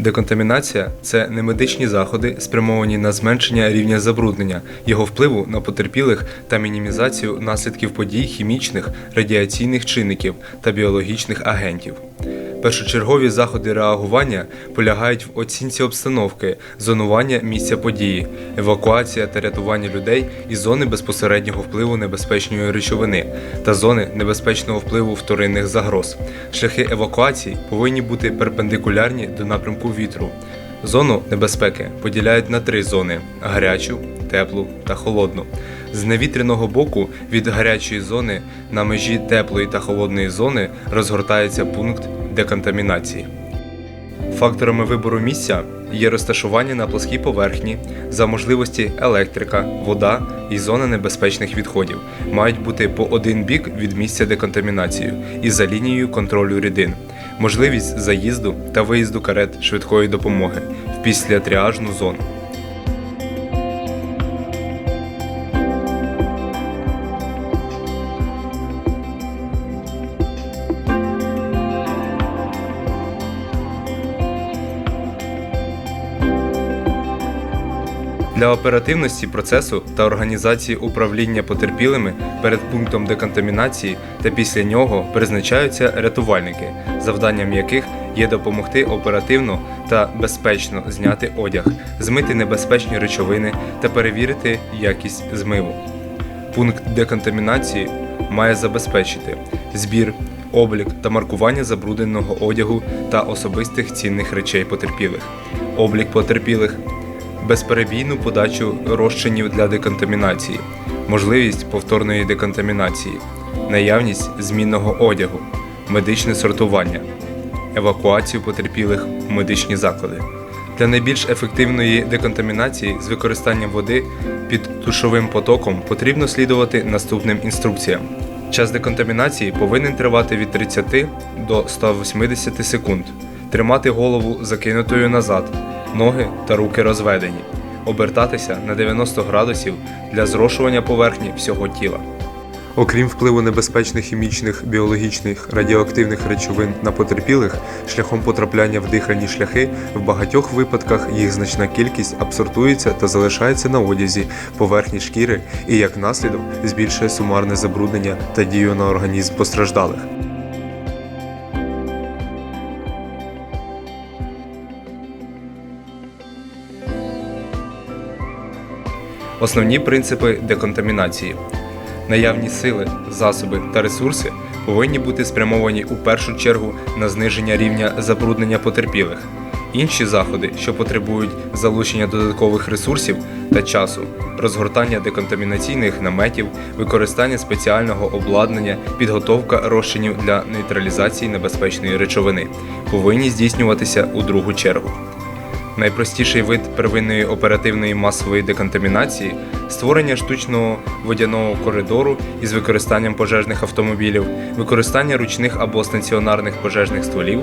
Деконтамінація це не медичні заходи, спрямовані на зменшення рівня забруднення, його впливу на потерпілих та мінімізацію наслідків подій хімічних, радіаційних чинників та біологічних агентів. Першочергові заходи реагування полягають в оцінці обстановки, зонування місця події, евакуація та рятування людей із зони безпосереднього впливу небезпечної речовини та зони небезпечного впливу вторинних загроз. Шляхи евакуації повинні бути перпендикулярні до напрямку вітру. Зону небезпеки поділяють на три зони: гарячу, теплу та холодну. З невітряного боку від гарячої зони на межі теплої та холодної зони розгортається пункт деконтамінації. Факторами вибору місця є розташування на плоскій поверхні, за можливості електрика, вода і зона небезпечних відходів мають бути по один бік від місця деконтамінації і за лінією контролю рідин, можливість заїзду та виїзду карет швидкої допомоги в післятріажну зону. Для оперативності процесу та організації управління потерпілими перед пунктом деконтамінації та після нього призначаються рятувальники, завданням яких є допомогти оперативно та безпечно зняти одяг, змити небезпечні речовини та перевірити якість змиву. Пункт деконтамінації має забезпечити збір, облік та маркування забрудненого одягу та особистих цінних речей потерпілих, облік потерпілих, безперебійну подачу розчинів для деконтамінації, можливість повторної деконтамінації, наявність змінного одягу, медичне сортування, евакуацію потерпілих в медичні заклади. Для найбільш ефективної деконтамінації з використанням води під душовим потоком потрібно слідувати наступним інструкціям. Час деконтамінації повинен тривати від 30 до 180 секунд. Тримати голову закинутою назад, ноги та руки розведені, обертатися на 90 градусів для зрошування поверхні всього тіла. Окрім впливу небезпечних хімічних, біологічних, радіоактивних речовин на потерпілих, шляхом потрапляння в дихальні шляхи, в багатьох випадках їх значна кількість абсортується та залишається на одязі, поверхні шкіри і як наслідок збільшує сумарне забруднення та дію на організм постраждалих. Основні принципи деконтамінації. Наявні сили, засоби та ресурси повинні бути спрямовані у першу чергу на зниження рівня забруднення потерпілих. Інші заходи, що потребують залучення додаткових ресурсів та часу, розгортання деконтамінаційних наметів, використання спеціального обладнання, підготовка розчинів для нейтралізації небезпечної речовини, повинні здійснюватися у другу чергу. Найпростіший вид первинної оперативної масової деконтамінації створення штучного водяного коридору із використанням пожежних автомобілів, використання ручних або стаціонарних пожежних стволів.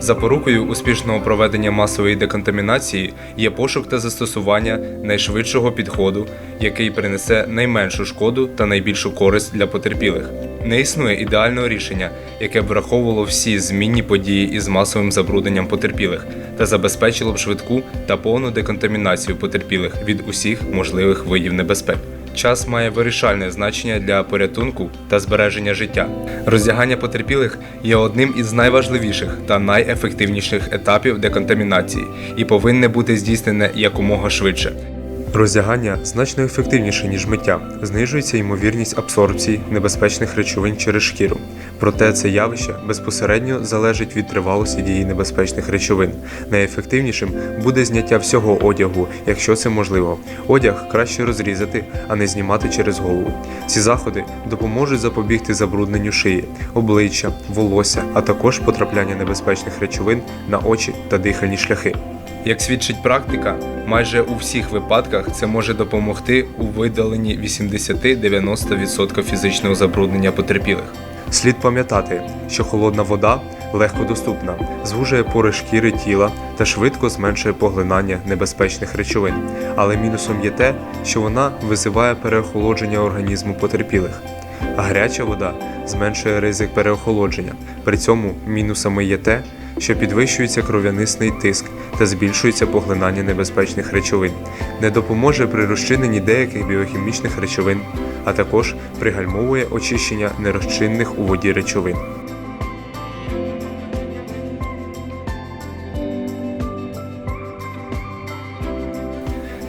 Запорукою успішного проведення масової деконтамінації є пошук та застосування найшвидшого підходу, який принесе найменшу шкоду та найбільшу користь для потерпілих. Не існує ідеального рішення, яке б враховувало всі змінні події із масовим забрудненням потерпілих та забезпечило б швидку та повну деконтамінацію потерпілих від усіх можливих видів небезпек. Час має вирішальне значення для порятунку та збереження життя. Роздягання потерпілих є одним із найважливіших та найефективніших етапів деконтамінації і повинне бути здійснене якомога швидше. Роздягання значно ефективніше, ніж миття, знижується ймовірність абсорбції небезпечних речовин через шкіру. Проте це явище безпосередньо залежить від тривалості дії небезпечних речовин. Найефективнішим буде зняття всього одягу, якщо це можливо. Одяг краще розрізати, а не знімати через голову. Ці заходи допоможуть запобігти забрудненню шиї, обличчя, волосся, а також потрапляння небезпечних речовин на очі та дихальні шляхи. Як свідчить практика, майже у всіх випадках це може допомогти у видаленні 80-90% фізичного забруднення потерпілих. Слід пам'ятати, що холодна вода легко доступна, звужує пори шкіри тіла та швидко зменшує поглинання небезпечних речовин. Але мінусом є те, що вона визиває переохолодження організму потерпілих. а гаряча вода зменшує ризик переохолодження. При цьому мінусами є те, що підвищується кров'янисний тиск та збільшується поглинання небезпечних речовин, не допоможе при розчиненні деяких біохімічних речовин, а також пригальмовує очищення нерозчинних у воді речовин.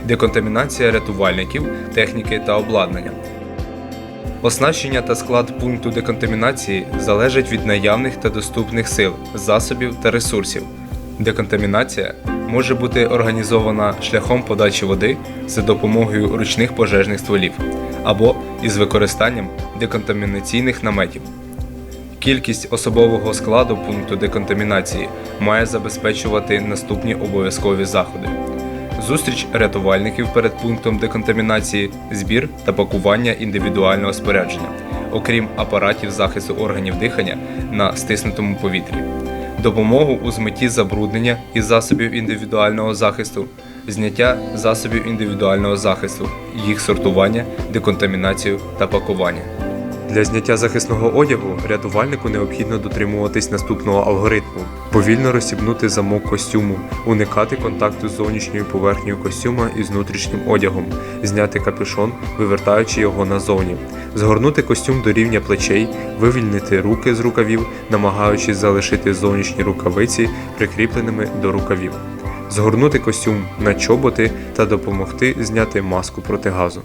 Деконтамінація рятувальників, техніки та обладнання. Оснащення та склад пункту деконтамінації залежать від наявних та доступних сил, засобів та ресурсів. Деконтамінація може бути організована шляхом подачі води за допомогою ручних пожежних стволів або із використанням деконтамінаційних наметів. Кількість особового складу пункту деконтамінації має забезпечувати наступні обов'язкові заходи: зустріч рятувальників перед пунктом деконтамінації, збір та пакування індивідуального спорядження, окрім апаратів захисту органів дихання на стиснутому повітрі, допомогу у змитті забруднення із засобів індивідуального захисту, зняття засобів індивідуального захисту, їх сортування, деконтамінацію та пакування. Для зняття захисного одягу рятувальнику необхідно дотримуватись наступного алгоритму: повільно розсібнути замок костюму, уникати контакту з зовнішньою поверхнею костюма із внутрішнім одягом, зняти капюшон, вивертаючи його назовні, згорнути костюм до рівня плечей, вивільнити руки з рукавів, намагаючись залишити зовнішні рукавиці прикріпленими до рукавів, згорнути костюм на чоботи та допомогти зняти маску проти газу.